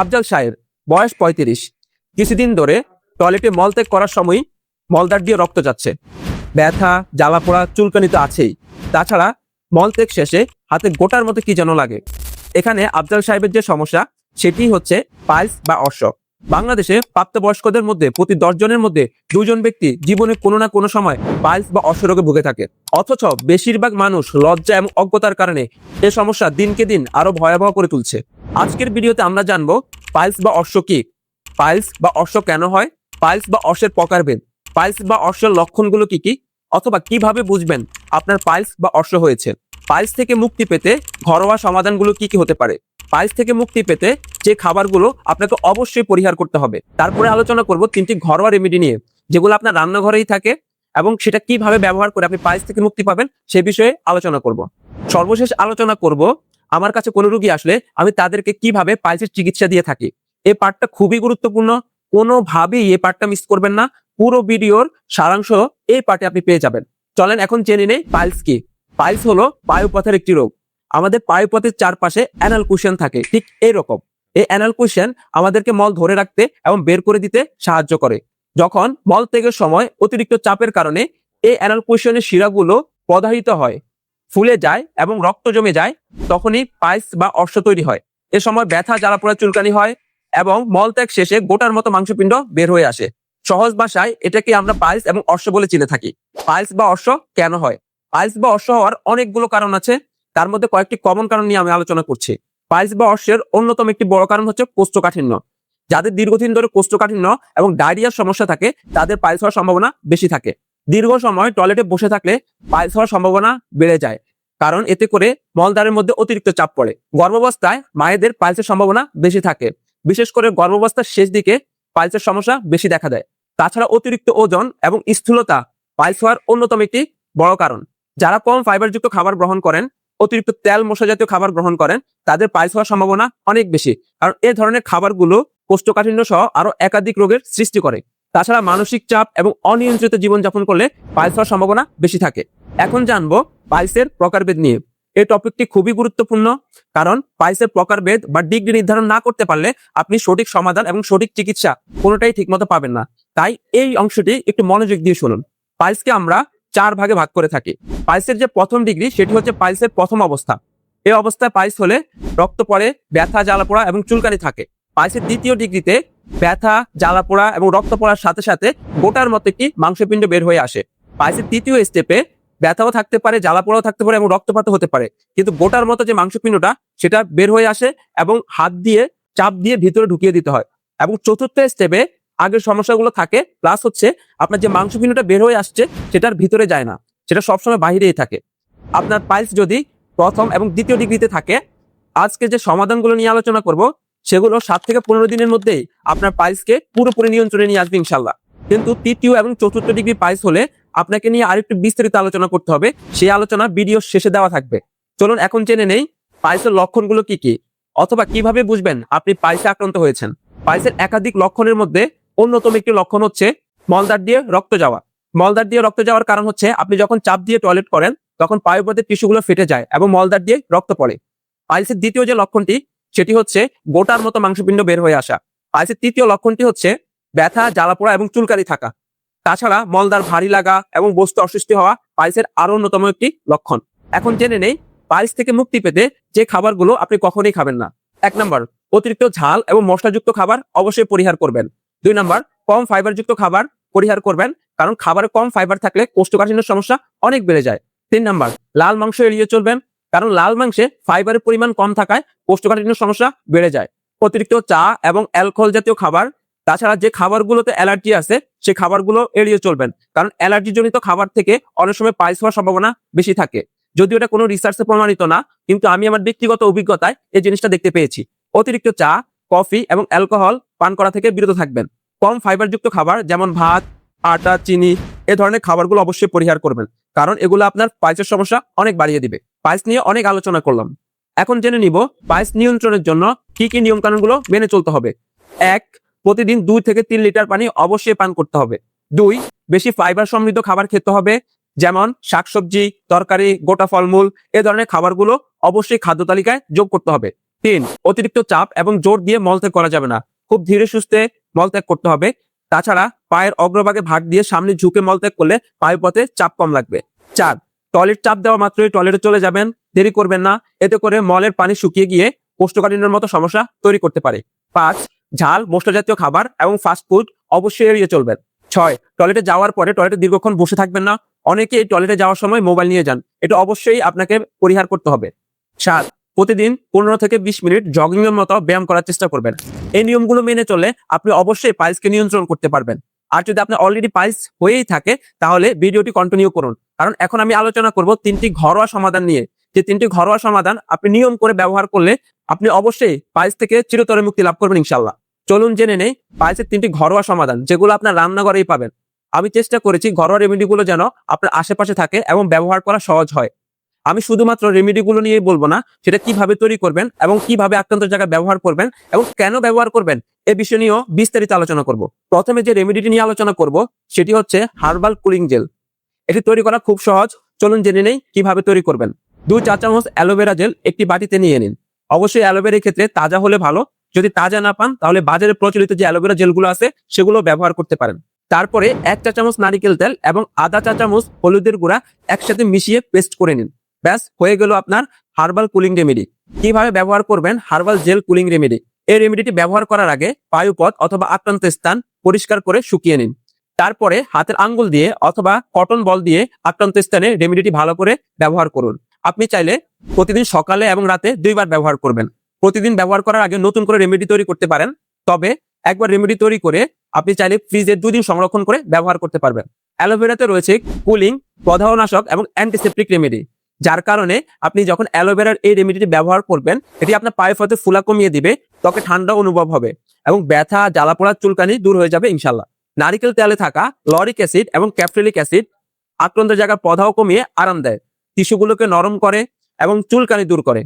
আফজাল শাহের বয়স পঁয়ত্রিশ। কিছুদিন ধরে টয়লেটে মলত্যাগ করার সময় মলদার দিয়ে রক্ত যাচ্ছে। ব্যথা জ্বালা পোড়া চুলকানি তো আছেই। তাছাড়া মলত্যাগ শেষে হাতে গোটার মতো কি যেন লাগে। এখানে আফজাল সাহেবের যে সমস্যা, সেটি হচ্ছে পাইলস বা অর্শ বাংলাদেশে প্রাপ্তবয়স্কদের মধ্যে প্রতি দশ জনের মধ্যে দুজন ব্যক্তি জীবনে কোনো না কোনো সময় পাইলস বা অর্শ রোগে ভুগে থাকে। অথচ বেশিরভাগ মানুষ লজ্জা এবং অজ্ঞতার কারণে এ সমস্যা দিনকে দিন আরও ভয়াবহ করে তুলছে। আজকের ভিডিওতে আমরা জানব পাইলস বা অশ্ব কি? পাইলস বা অশ্ব কেন হয়? পাইলস বা অর্শের প্রকারভেদ। পাইলস বা অশ্বের লক্ষণগুলো কি কি? অথবা কীভাবে বুঝবেন আপনার পাইলস বা অশ্ব হয়েছে? পাইলস থেকে মুক্তি পেতে ঘরোয়া সমাধানগুলো কি কি হতে পারে? পাইলস থেকে মুক্তি পেতে যে খাবারগুলো আপনাকে অবশ্যই পরিহার করতে হবে। তারপরে আলোচনা করব তিনটি ঘরোয়া রেমেডি নিয়ে, যেগুলো আপনার রান্নাঘরেই থাকে এবং সেটা কীভাবে ব্যবহার করে আপনি পাইলস থেকে মুক্তি পাবেন সে বিষয়ে আলোচনা করব। সর্বশেষ আলোচনা করব আমার কাছে কোনো রুগী আসলে আমি তাদেরকে কীভাবে পাইলসের চিকিৎসা দিয়ে থাকি? এই পার্টটা খুবই গুরুত্বপূর্ণ। কোনোভাবেই এই পার্টটা মিস করবেন না। পুরো ভিডিওর সারাংশ এই পার্টে আপনি পেয়ে যাবেন। চলেন এখন জেনে নেই পাইলস কি। পাইলস হলো বায়ুপথের একটি রোগ। আমাদের বায়ুপথের চারপাশে অ্যানাল কুশন থাকে। ঠিক এইরকম। এই অ্যানাল কুশন আমাদেরকে মল ধরে রাখতে এবং বের করে দিতে সাহায্য করে। যখন মল ত্যাগের সময় অতিরিক্ত চাপের কারণে এই অ্যানাল কুশনের শিরাগুলো প্রদাহিত হয়। ফুলে যায় এবং রক্ত জমে যায়, তখনই পাইলস বা অর্শ তৈরি হয়। এ সময় ব্যথা জ্বালা পোড়া চুলকানি হয় এবং মলত্যাগ শেষে গোটার মতো মাংসপিণ্ড বের হয়ে আসে। সহজ ভাষায় এটাকে আমরা পাইলস এবং অর্শ বলে চিনে থাকি। পাইলস বা অর্শ কেন হয়? পাইলস বা অর্শ হওয়ার অনেকগুলো কারণ আছে। তার মধ্যে কয়েকটি কমন কারণ নিয়ে আমি আলোচনা করছি। পাইলস বা অর্শের অন্যতম একটি বড় কারণ হচ্ছে কোষ্ঠকাঠিন্য। যাদের দীর্ঘদিন ধরে কোষ্ঠকাঠিন্য এবং ডায়রিয়ার সমস্যা থাকে, তাদের পাইলস হওয়ার সম্ভাবনা বেশি থাকে। দীর্ঘ সময় টয়লেটে বসে থাকলে পাইলস হওয়ার সম্ভাবনা বেড়ে যায়। কারণ এতে করে মলদ্বারের মধ্যে অতিরিক্ত চাপ পড়ে। গর্ভাবস্থায় মায়েদের পাইলসের সম্ভাবনা বেশি থাকে। বিশেষ করে গর্ভাবস্থার শেষ দিকে পাইলসের সমস্যা বেশি দেখা দেয়। তাছাড়া অতিরিক্ত ওজন এবং স্থূলতা পাইলস হওয়ার অন্যতম একটি বড় কারণ। যারা কম ফাইবারযুক্ত খাবার গ্রহণ করেন, অতিরিক্ত তেল মশলা জাতীয় খাবার গ্রহণ করেন, তাদের পাইলস হওয়ার সম্ভাবনা অনেক বেশি। কারণ এ ধরনের খাবারগুলো কোষ্ঠকাঠিন্য সহ আরও একাধিক রোগের সৃষ্টি করে। তাছাড়া মানসিক চাপ এবং অনিয়ন্ত্রিত জীবনযাপন করলে পাইলস হওয়ার সম্ভাবনা বেশি থাকে। এখন জানব পাইলসের প্রকারভেদ নিয়ে। এই টপিকটি খুবই গুরুত্বপূর্ণ, কারণ পাইলসের প্রকারভেদ বা ডিগ্রি নির্ধারণ না করতে পারলে আপনি সঠিক সমাধান এবং সঠিক চিকিৎসা কোনোটাই ঠিকমতো পাবেন না। তাই এই অংশটি একটু মনোযোগ দিয়ে শুনুন। পাইলসকে আমরা চার ভাগে ভাগ করে থাকি। পাইলসের যে প্রথম ডিগ্রি, সেটি হচ্ছে পাইলসের প্রথম অবস্থা। এই অবস্থায় পাইলস হলে রক্ত পড়ে, ব্যথা জ্বালা পোড়া এবং চুলকানি থাকে। পাইলসের দ্বিতীয় ডিগ্রিতে ব্যথা, জ্বালা পোড়া এবং রক্ত পড়ার সাথে সাথে গোটার মতো একটি মাংসপিণ্ড বের হয়ে আসে। পাইলসের তৃতীয় স্টেপে ব্যথাও থাকতে পারে, জ্বালা পোড়াও থাকতে পারে এবং রক্তপাতও হতে পারে। কিন্তু গোটার মতো যে মাংসপিণ্ডটা, সেটা বের হয়ে আসে এবং হাত দিয়ে, চাপ দিয়ে ভিতরে ঢুকিয়ে দিতে হয়। এবং চতুর্থ স্টেপে আগের সমস্যাগুলো থাকে প্লাস হচ্ছে আপনার যে মাংসপিণ্ডটা বের হয়ে আসছে, সেটার ভিতরে যায় না। সেটা সবসময় বাহিরেই থাকে। আপনার পাইলস যদি প্রথম এবং দ্বিতীয় ডিগ্রিতে থাকে, আজকে যে সমাধানগুলো নিয়ে আলোচনা করব সেগুলো সাত থেকে পনেরো দিনের মধ্যেই আপনার পাইলসকে পুরোপুরি নিয়ন্ত্রণে নিয়ে আসবে ইনশাল্লাহ কিন্তু তৃতীয় এবং চতুর্থ ডিগ্রি পাইলস হলে আপনাকে নিয়ে আরেকটু বিস্তারিত আলোচনা করতে হবে। সেই আলোচনা ভিডিও শেষে দেওয়া থাকবে। চলুন এখন জেনে নেই পাইলসের লক্ষণগুলো কি কি, অথবা কীভাবে বুঝবেন আপনি পাইলসে আক্রান্ত হয়েছেন। পাইলসের একাধিক লক্ষণের মধ্যে অন্যতম একটি লক্ষণ হচ্ছে মলদার দিয়ে রক্ত যাওয়া। মলদার দিয়ে রক্ত যাওয়ার কারণ হচ্ছে আপনি যখন চাপ দিয়ে টয়লেট করেন, তখন পায়ুপথের টিস্যুগুলো ফেটে যায় এবং মলদার দিয়ে রক্ত পড়ে। পাইলসের দ্বিতীয় যে লক্ষণটি সেটি হচ্ছে গোটার মতো মাংসপিণ্ড বের হয়ে আসা। পাইলসের তৃতীয় লক্ষণটি হচ্ছে ব্যথা, জ্বালাপোড়া এবং চুলকারি থাকা। তাছাড়া মলদার ভারী লাগা এবং বস্তু অসৃষ্টি হওয়া পাইলসের আরও অন্যতম একটি লক্ষণ। এখন জেনে নেই পাইলস থেকে মুক্তি পেতে যে খাবারগুলো আপনি কখনোই খাবেন না। এক নম্বর, অতিরিক্ত ঝাল এবং মশলাযুক্ত খাবার অবশ্যই পরিহার করবেন। দুই নম্বর, কম ফাইবারযুক্ত খাবার পরিহার করবেন, কারণ খাবারে কম ফাইবার থাকলে কোষ্ঠকাঠিন্যের সমস্যা অনেক বেড়ে যায়। তিন নম্বর, লাল মাংস এড়িয়ে চলবেন কারণ লাল মাংসে ফাইবারের পরিমাণ কম থাকায় কোষ্ঠকাঠিন্যের সমস্যা বেড়ে যায়। অতিরিক্ত চা এবং অ্যালকোহল জাতীয় খাবার, তাছাড়া যে খাবারগুলোতে অ্যালার্জি আছে সেই খাবারগুলো এড়িয়ে চলবেন। কারণ অ্যালার্জি জনিত খাবার থেকে অনেক সময় পাইলস হওয়ার সম্ভাবনা বেশি থাকে। যদিও এটা কোনো রিসার্চে প্রমাণিত না, কিন্তু আমি আমার ব্যক্তিগত অভিজ্ঞতায় এই জিনিসটা দেখতে পেয়েছি। অতিরিক্ত চা, কফি এবং অ্যালকোহল পান করা থেকে বিরত থাকবেন। কম ফাইবারযুক্ত খাবার যেমন ভাত, আটা, চিনি, এ ধরনের খাবারগুলো অবশ্যই পরিহার করবেন। কারণ এগুলো আপনার পাইলসের সমস্যা অনেক বাড়িয়ে দিবে। পাইলস নিয়ে অনেক আলোচনা করলাম। এখন জেনে নিব পাইলস নিয়ন্ত্রণের জন্য কি কি নিয়ম কানুনগুলো মেনে চলতে হবে। এক, প্রতিদিন দুই থেকে তিন লিটার পানি অবশ্যই পান করতে হবে। দুই, বেশি ফাইবার সমৃদ্ধ খাবার খেতে হবে, যেমন শাকসবজি, তরকারি, গোটা ফলমূল, এ ধরনের খাবারগুলো অবশ্যই খাদ্য তালিকায় যোগ করতে হবে। তিন, অতিরিক্ত চাপ এবং জোর দিয়ে মলত্যাগ করা যাবে না। খুব ধীরে সুস্থে মলত্যাগ করতে হবে। তাছাড়া পায়ের অগ্রভাগে ভাগ দিয়ে সামনে ঝুঁকে মলত্যাগ করলে পায়ের পথে চাপ কম লাগবে। চার টয়লেট চাপ দেওয়া মাত্রই টয়লেটে চলে যাবেন, দেরি করবেন না। এতে করে মলের পানি শুকিয়ে গিয়ে কোষ্ঠকাঠিন্যের মতো সমস্যা তৈরি করতে পারে। পাঁচ, ঝাল মশলা জাতীয় খাবার এবং ফাস্ট ফুড অবশ্যই এড়িয়ে চলবেন। ছয়, টয়লেটে যাওয়ার পরে টয়লেটে দীর্ঘক্ষণ বসে থাকবেন না। অনেকে টয়লেটে যাওয়ার সময় মোবাইল নিয়ে যান। এটা অবশ্যই আপনাকে পরিহার করতে হবে। সাত, প্রতিদিন পনেরো থেকে বিশ মিনিট জগিং এর মতো ব্যায়াম করার চেষ্টা করবেন। এই নিয়মগুলো মেনে চলে আপনি অবশ্যই পাইলসকে নিয়ন্ত্রণ করতে পারবেন। আর যদি আপনার অলরেডি পাইলস হয়েই থাকে, তাহলে ভিডিওটি কন্টিনিউ করুন। কারণ এখন আমি আলোচনা করব তিনটি ঘরোয়া সমাধান নিয়ে। যে তিনটি ঘরোয়া সমাধান আপনি নিয়ম করে ব্যবহার করলে আপনি অবশ্যই পাইলস থেকে চিরতরে মুক্তি লাভ করবেন ইনশাল্লাহ চলুন জেনে নেই পাইলসের তিনটি ঘরোয়া সমাধান, যেগুলো আপনার রান্নাঘরেই পাবেন। আমি চেষ্টা করেছি ঘরোয়া রেমেডিগুলো যেন আপনার আশেপাশে থাকে এবং ব্যবহার করা সহজ হয়। আমি শুধুমাত্র রেমেডিগুলো নিয়ে বলব না, সেটা কীভাবে তৈরি করবেন এবং কীভাবে আক্রান্ত জায়গায় ব্যবহার করবেন এবং কেন ব্যবহার করবেন, এ বিষয় নিয়েও বিস্তারিত আলোচনা করব। প্রথমে যে রেমেডিটি নিয়ে আলোচনা করব, সেটি হচ্ছে হার্বাল কুলিং জেল এটি তৈরি করা খুব সহজ, চলুন জেনে নেই কীভাবে তৈরি করবেন। দুই চা চামচ অ্যালোভেরা জেল একটি বাটিতে নিয়ে নিন। অবশ্যই অ্যালোভেরার ক্ষেত্রে তাজা হলে ভালো, যদি তাজা না পান, তাহলে বাজারে প্রচলিত যে অ্যালোভেরা জেলগুলো আছে, সেগুলো ব্যবহার করতে পারেন। তারপরে এক চা চামচ নারিকেল তেল এবং আধা চা চামচ হলুদের গুঁড়া একসাথে মিশিয়ে পেস্ট করে নিন। ব্যাস, হয়ে গেল আপনার হার্বাল কুলিং রেমেডি কীভাবে ব্যবহার করবেন? হার্বাল জেল কুলিং রেমেডি এই রেমেডিটি ব্যবহার করার আগে বায়ুপথ অথবা আক্রান্ত স্থান পরিষ্কার করে শুকিয়ে নিন। তারপরে হাতের আঙ্গুল দিয়ে অথবা কটন বল দিয়ে আক্রান্ত স্থানে রেমেডিটি ভালো করে ব্যবহার করুন। আপনি চাইলে প্রতিদিন সকালে এবং রাতে দুইবার ব্যবহার করবেন। প্রতিদিন ব্যবহার করার আগে নতুন করে রেমেডি তৈরি করতে পারেন। তবে একবার রেমেডি তৈরি করে আপনি চাইলে ফ্রিজে দুদিন সংরক্ষণ করে ব্যবহার করতে পারবেন। অ্যালোভেরাতে রয়েছে কুলিং প্রদাহনাশক এবং অ্যান্টিসেপ্টিক রেমেডি যার কারণে আপনি যখন অ্যালোভেরার এই রেমেডিটি ব্যবহার করবেন, এটি আপনার পায়ে ফতে ফুলা কমিয়ে দিবে, ত্বকে ঠান্ডা অনুভব হবে এবং ব্যথা জ্বালা পোড়া চুলকানি দূর হয়ে যাবে ইনশাল্লাহ নারিকেল তেলে থাকা লরিক অ্যাসিড এবং ক্যাপট্রিলিক অ্যাসিড আক্রান্ত জায়গার পধাও কমিয়ে আরাম দেয়, টিস্যুগুলোকে নরম করে এবং চুলকানি দূর করে।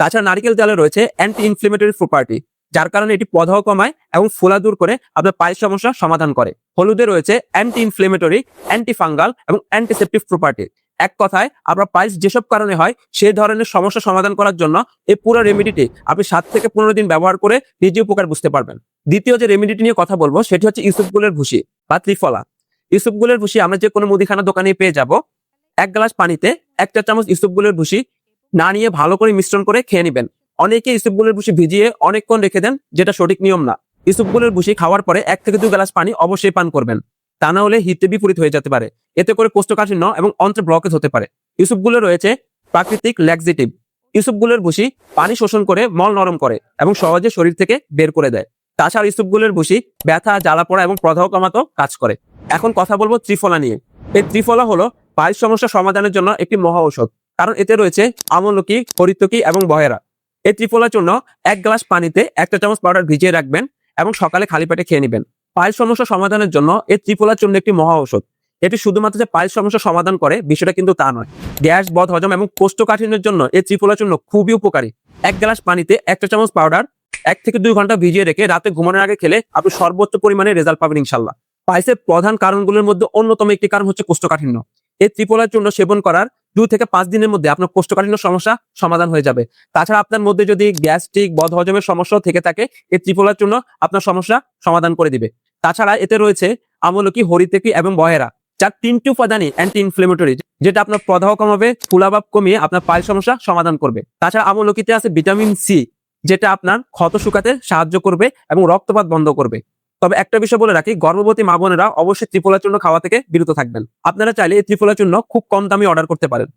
তাছাড়া নারিকেল তেলে রয়েছে অ্যান্টি ইনফ্লেমেটরি প্রপার্টি যার কারণে এটি পধাও কমায় এবং ফোলা দূর করে আপনার পায়ের সমস্যা সমাধান করে। হলুদে রয়েছে অ্যান্টি ইনফ্লেমেটরি অ্যান্টি ফাঙ্গাল এবং অ্যান্টিসেপটিভ প্রপার্টি এক কথায় আপনার পাইলস যেসব কারণে হয় সেই ধরনের সমস্যা সমাধান করার জন্য এই পুরো রেমেডিটি আপনি সাত থেকে পনেরো দিন ব্যবহার করে নিজে উপকার বুঝতে পারবেন। দ্বিতীয় যে রেমেডিটি নিয়ে কথা বলব, সেটি হচ্ছে ইউসুফগুলের ভুসি বা ত্রিফলা। ইউসুফগুলের ভুসি আমরা যে কোনো মুদিখানা দোকানে পেয়ে যাব। এক গ্লাস পানিতে একটা চামচ ইউসুফগুলের ভুসি না নিয়ে ভালো করে মিশ্রণ করে খেয়ে নেবেন। অনেকে ইসুপগুলের ভুসি ভিজিয়ে অনেকক্ষণ রেখে দেন, যেটা সঠিক নিয়ম না। ইসুপগুলের ভুসি খাওয়ার পরে এক থেকে দুই গ্লাস পানি অবশ্যই পান করবেন। তা না হলে হিতে বিপরীত হয়ে যেতে পারে। এতে করে কোষ্ঠকাঠিন্য এবং অন্ত্রে ব্লকেজ হতে পারে। ইসুপগুলো রয়েছে প্রাকৃতিক ল্যাক্সিটিভ ইসুপগুলের ভুসি পানি শোষণ করে মল নরম করে এবং সহজে শরীর থেকে বের করে দেয়। তাছাড়া ইসুপগুলের ভুসি ব্যথা জ্বালা পড়া এবং প্রদাহ কমাতো কাজ করে। এখন কথা বলব ত্রিফলা নিয়ে। এই ত্রিফলা হলো পায়ের সমস্যা সমাধানের জন্য একটি মহা ঔষধ। কারণ এতে রয়েছে আমলকি, হরিতকি এবং বহেরা। এই ত্রিফলার জন্য এক গ্লাস পানিতে একটা চামচ পাউডার ভিজিয়ে রাখবেন এবং সকালে খালি পেটে খেয়ে নেবেন। পায়ের সমস্যা সমাধানের জন্য এই ত্রিপোলার চূর্ণ একটি মহা ঔষধ। এটি শুধুমাত্র যে পায়ের সমস্যা সমাধান করে, বিষয়টা কিন্তু তা নয়। গ্যাস বধ হজম এবং কোষ্ঠকাঠিন্যের জন্য এই ত্রিফলার চূর্ণ খুবই উপকারী। এক গ্লাস পানিতে একটা চামচ পাউডার এক থেকে দুই ঘণ্টা ভিজিয়ে রেখে রাতে ঘুমানোর আগে খেলে আপনি সর্বোচ্চ পরিমাণে রেজাল্ট পাবেন ইনশাল্লাহ। পায়েসের প্রধান কারণগুলোর মধ্যে অন্যতম একটি কারণ হচ্ছে কোষ্ঠকাঠিন্য। এই ত্রিফলার জন্য সেবন করার দুই থেকে পাঁচ দিনের মধ্যে আপনার কোষ্ঠকাঠিন্য সমস্যা সমাধান হয়ে যাবে। তাছাড়া আপনার মধ্যে যদি গ্যাস্ট্রিক বদ হজমের সমস্যাও থেকে থাকে, এই ত্রিফলার জন্য আপনার সমস্যা সমাধান করে দিবে। তাছাড়া এতে রয়েছে আমলকি, হরিতেকি এবং বহেরা। যার তিনটি উপাদানই অ্যান্টি ইনফ্লেমেটরি যেটা আপনার প্রদাহ কমাবে, ফুলাভাব কমিয়ে আপনার পায়ের সমস্যা সমাধান করবে। তাছাড়া আমলকিতে আছে ভিটামিন সি, যেটা আপনার ক্ষত শুকাতে সাহায্য করবে এবং রক্তপাত বন্ধ করবে। তবে একটা বিষয় বলে রাখি, গর্ভবতী মা বোনেরা অবশ্যই ত্রিফলা চূর্ণ খাওয়া থেকে বিরত থাকবেন। আপনারা চাইলে এই ত্রিফলা চূর্ণ খুব কম দামে অর্ডার করতে পারেন।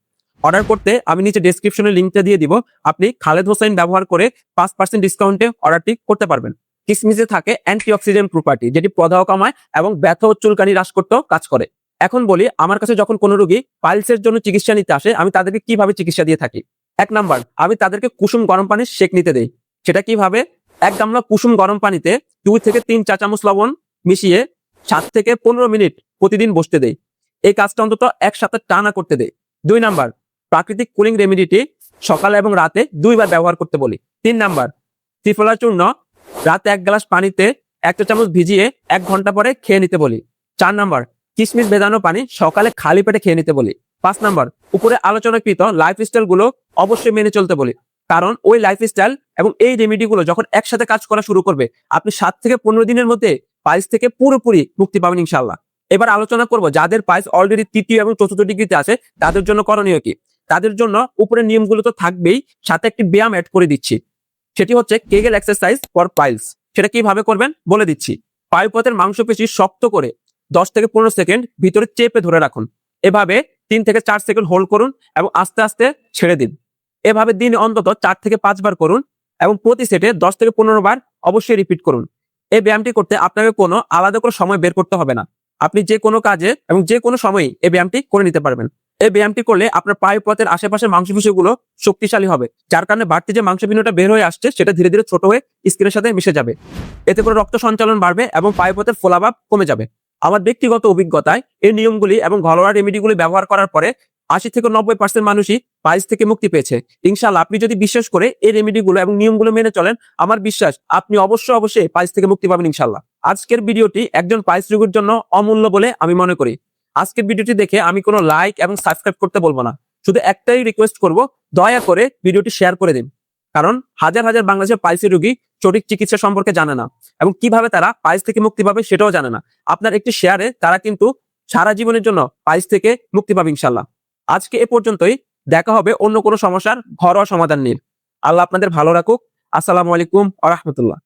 অর্ডার করতে আমি নিচে ডেসক্রিপশনে লিঙ্কটা দিয়ে দিব। আপনি খালেদ হোসেন ব্যবহার করে পাঁচ পার্সেন্ট ডিসকাউন্টে অর্ডারটি করতে পারবেন। কিসমিসে থাকে অ্যান্টি অক্সিডেন্ট প্রপার্টি যেটি প্রদাহ কমায় এবং ব্যথা ও চুলকানি হ্রাস করতেও কাজ করে। এখন বলি, আমার কাছে যখন কোনো রোগী পাইলসের জন্য চিকিৎসা নিতে আসে, আমি তাদেরকে কীভাবে চিকিৎসা দিয়ে থাকি? এক নাম্বার আমি তাদেরকে কুসুম গরম পানির শেক নিতে দেই। সেটা কীভাবে? এক গামলা কুসুম গরম পানিতে দুই থেকে তিন চা চামচ লবণ মিশিয়ে সাত থেকে পনেরো মিনিট প্রতিদিন বসতে দেই। এই কাজটা অন্তত একসাথে টানা করতে দেই। দুই নাম্বার, প্রাকৃতিক কুলিং রেমিডিটি সকালে এবং রাতে দুইবার ব্যবহার করতে বলি। তিন নাম্বার, ত্রিফলা চূর্ণ রাতে এক গ্লাস পানিতে একটা চামচ ভিজিয়ে এক ঘণ্টা পরে খেয়ে নিতে বলি। চার নাম্বার কিশমিশ ভেজানো পানি সকালে খালি পেটে খেয়ে নিতে বলি। পাঁচ নাম্বার, উপরে আলোচনাকৃত লাইফ স্টাইলগুলো অবশ্যই মেনে চলতে বলি। কারণ ওই লাইফ স্টাইল এবং এই রেমেডিগুলো যখন একসাথে কাজ করা শুরু করবে, আপনি সাত থেকে পনেরো দিনের মধ্যে পাইলস থেকে পুরোপুরি মুক্তি পাবেন ইনশাল্লাহ এবার আলোচনা করব, যাদের পাইলস অলরেডি তৃতীয় এবং চতুর্থ ডিগ্রিতে আছে, তাদের জন্য করণীয় কি? তাদের জন্য উপরের নিয়মগুলো তো থাকবেই, সাথে একটি ব্যায়াম অ্যাড করে দিচ্ছি। সেটি হচ্ছে কেগেল এক্সারসাইজ ফর পাইলস সেটা কীভাবে করবেন? বলে দিচ্ছি। পায়ুপথের মাংসপেশি শক্ত করে দশ থেকে পনেরো সেকেন্ড ভিতরে চেপে ধরে রাখুন। এভাবে তিন থেকে চার সেকেন্ড হোল্ড করুন এবং আস্তে আস্তে ছেড়ে দিন। এভাবে দিন অন্তত চার থেকে পাঁচবার করুন। এবং প্রতি সেটে দশ থেকে পনেরো বার অবশ্যই রিপিট করুন। এই ব্যায়ামটি করতে আপনাকে কোনো আলাদা করে সময় বের করতে হবে না। আপনি যে কোনো কাজে এবং যে কোনো সময়ই এই ব্যায়ামটি করে নিতে পারবেন। এই ব্যায়ামটি করলে আপনার পায়ুপথের আশেপাশের মাংসপেশিগুলো শক্তিশালী হবে। যার কারণে বাড়তি যে মাংসপিণ্ডটা বের হয়ে আসছে, সেটা ধীরে ধীরে ছোট হয়ে স্কিনের সাথে মিশে যাবে। এতে করে রক্ত সঞ্চালন বাড়বে এবং পায়ুপথের ফোলাভাব কমে যাবে। আমার ব্যক্তিগত অভিজ্ঞতায় এই নিয়মগুলি এবং ঘরোয়া রেমেডিগুলি ব্যবহার করার পরে আশি থেকে নব্বই পার্সেন্ট মানুষই পাইলস থেকে মুক্তি পেয়েছে। ইনশাল্লাহ আপনি যদি বিশ্বাস করে এই রেমেডিগুলো এবং নিয়মগুলো মেনে চলেন, আমার বিশ্বাস আপনি অবশ্যই অবশ্যই পাইলস থেকে মুক্তি পাবেন ইনশাল্লাহ আজকের ভিডিওটি একজন পাইলস রোগীর জন্য অমূল্য বলে আমি মনে করি। আজকের ভিডিওটি দেখে আমি কোনো লাইক এবং সাবস্ক্রাইব করতে বলব না। শুধু একটাই রিকোয়েস্ট করব, দয়া করে ভিডিওটি শেয়ার করে দিন। কারণ হাজার হাজার বাংলাদেশের পাইলসি রোগী সঠিক চিকিৎসা সম্পর্কে জানে না এবং কীভাবে তারা পাইলস থেকে মুক্তি পাবে সেটাও জানে না। আপনার একটি শেয়ারে তারা কিন্তু সারা জীবনের জন্য পাইলস থেকে মুক্তি পাবে ইনশাল্লাহ আজকে এ পর্যন্তই। দেখা হবে অন্য কোনো সমস্যার ঘরোয়া সমাধান নিয়ে। আল্লাহ আপনাদের ভালো রাখুক। আসসালামু আলাইকুম আ রহমতুল্লাহ।